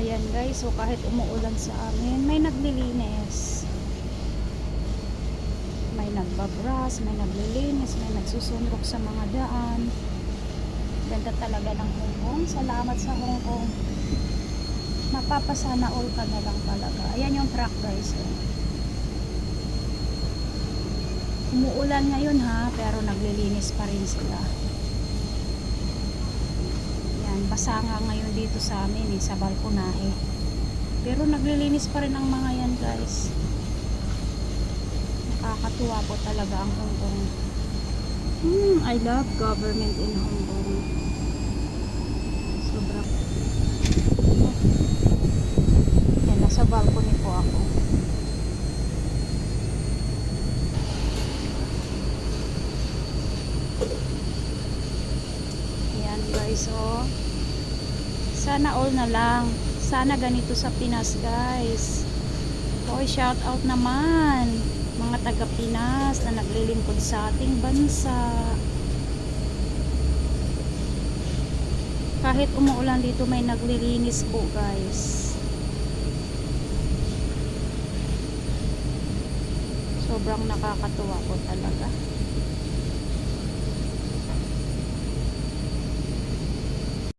Ayan guys, so kahit umuulan sa amin, may naglilinis. May nagbabras, may naglilinis, may nagsusunrok sa mga daan. Ganda talaga ng Hong Kong. Salamat sa Hong Kong. Mapapasana all ka na lang talaga. Ayan yung truck guys. Umuulan ngayon ha, pero naglilinis pa rin sila. Yan, basa nga ngayon dito sa amin eh, sa balkonahe. Pero naglilinis pa rin ang mga yan guys. Nakakatuwa po talaga ang Hong Kong. Hmm, I love government in Hong Kong. Sobra. Yan, nasa balcony po ako. Yan guys, oh. Sana all na lang. Sana ganito sa Pinas, guys. Hoy, shout out naman. Mga taga Pinas na naglilingkod sa ating bansa. Kahit umuulan dito, may naglilinis po, guys. Sobrang nakakatuwa po talaga.